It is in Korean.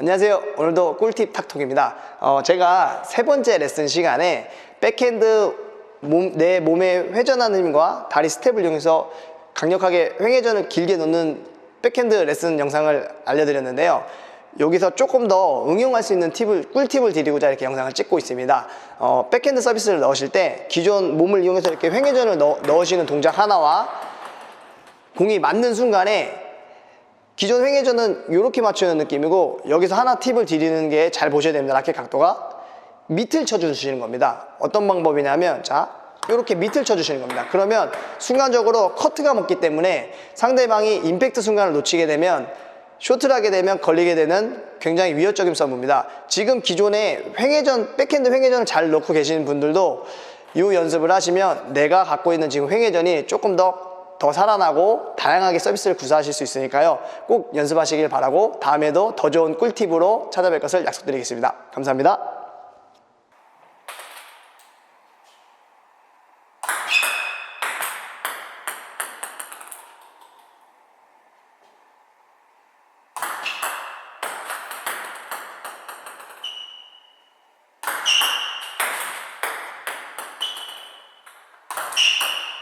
안녕하세요. 오늘도 꿀팁 탁톡입니다. 어, 제가 세 번째 레슨 시간에 백핸드 몸, 내 몸의 회전하는 힘과 다리 스텝을 이용해서 강력하게 횡회전을 길게 놓는 백핸드 레슨 영상을 알려드렸는데요. 여기서 조금 더 응용할 수 있는 팁을, 꿀팁을 드리고자 이렇게 영상을 찍고 있습니다. 어, 백핸드 서비스를 넣으실 때 기존 몸을 이용해서 이렇게 횡회전을 넣, 넣으시는 동작 하나와 공이 맞는 순간에 기존 횡회전은 이렇게 맞추는 느낌이고 여기서 하나 팁을 드리는 게 잘 보셔야 됩니다. 라켓 각도가 밑을 쳐주시는 겁니다. 어떤 방법이냐면 자 이렇게 밑을 쳐주시는 겁니다. 그러면 순간적으로 커트가 먹기 때문에 상대방이 임팩트 순간을 놓치게 되면 쇼트를 하게 되면 걸리게 되는 굉장히 위협적인 서브입니다. 지금 기존에 횡회전, 백핸드 횡회전을 잘 넣고 계시는 분들도 이 연습을 하시면 내가 갖고 있는 지금 횡회전이 조금 더 더 살아나고 다양하게 서비스를 구사하실 수 있으니까요. 꼭 연습하시길 바라고 다음에도 더 좋은 꿀팁으로 찾아뵐 것을 약속드리겠습니다. 감사합니다. you